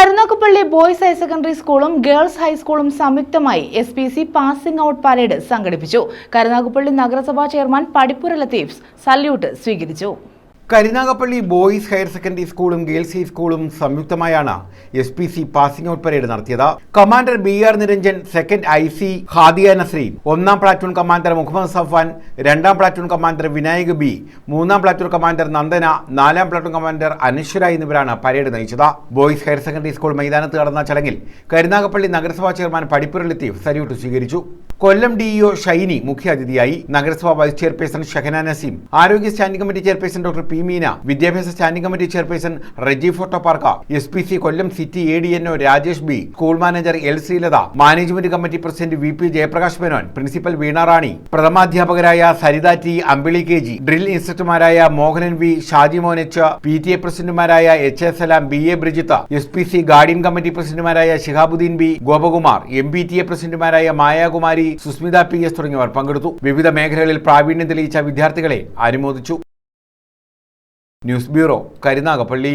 Karunagappally boys higher secondary സ്കൂളും girls ഹൈസ്കൂളും സംയുക്തമായി S P C passing out parade സംഘടിപ്പിച്ചു. കരുനാഗപ്പള്ളി നഗരസഭാ ചെയർമാൻ പടിപ്പുര ലത്തീഫ് സല്യൂട്ട് സ്വീകരിച്ചു. കരുനാഗപ്പള്ളി ബോയ്സ് ഹയർ സെക്കൻഡറി സ്കൂളും ഗേൾസ് ഹൈ സ്കൂളും സംയുക്തമായാണ് S P C passing out parade നടത്തിയത്. Commander B R Niranjan second I C Hadiya Nasreen ഒന്നാം പ്ലാറ്റൂൺ കമാൻഡർ മുഹമ്മദ് സഫാൻ രണ്ടാം പ്ലാറ്റൂൺ കമാൻഡർ വിനായക് ബി മൂന്നാം പ്ലാറ്റൂൺ കമാൻഡർ നന്ദന നാലാം പ്ലാറ്റൂൺ കമാൻഡർ അനശ്വര എന്നിവരാണ് പരേഡ് നയിച്ചത്. ബോയ്സ് ഹയർ സെക്കൻഡറി സ്കൂൾ മൈതാനത്ത് നടന്ന ചടങ്ങിൽ കരുനാഗപ്പള്ളി നഗരസഭാ ചെയർമാൻ പടിപ്പുരളിത്തി സല്യൂട്ട് സ്വീകരിച്ചു. കൊല്ലം ഡിഇഒ ഷൈനി മുഖ്യാതിഥിയായി നഗരസഭാ വൈസ് ചെയർപേഴ്സൺ ഷഹന നസീം ആരോഗ്യ standing committee chairperson doctor P Meena വിദ്യാഭ്യാസ standing committee chairperson Reji photo park S P C Kollam city A D N O Rajesh B school manager L Sreelatha management committee president V P Jayaprakash Menon principal Veena Rani പ്രഥമാധ്യാപകരായ Saritha T Ambili K G drill ഇൻസ്ട്രക്ടർമാരായ Mohanan V Shajimon H P T A പ്രസിഡന്റുമാരായ H S Salam B A Brijitha S P C guardian committee പ്രസിഡന്റുമാരായ Shihabuddin B Gopakumar M B T A പ്രസിഡന്റുമാരായ Mayakumari Sushmita P S തുടങ്ങിയവർ പങ്കെടുത്തു. വിവിധ മേഖലകളിൽ പ്രാവീണ്യം തെളിയിച്ച വിദ്യാർത്ഥികളെ അനുമോദിച്ചു. News bureau Karunagappally.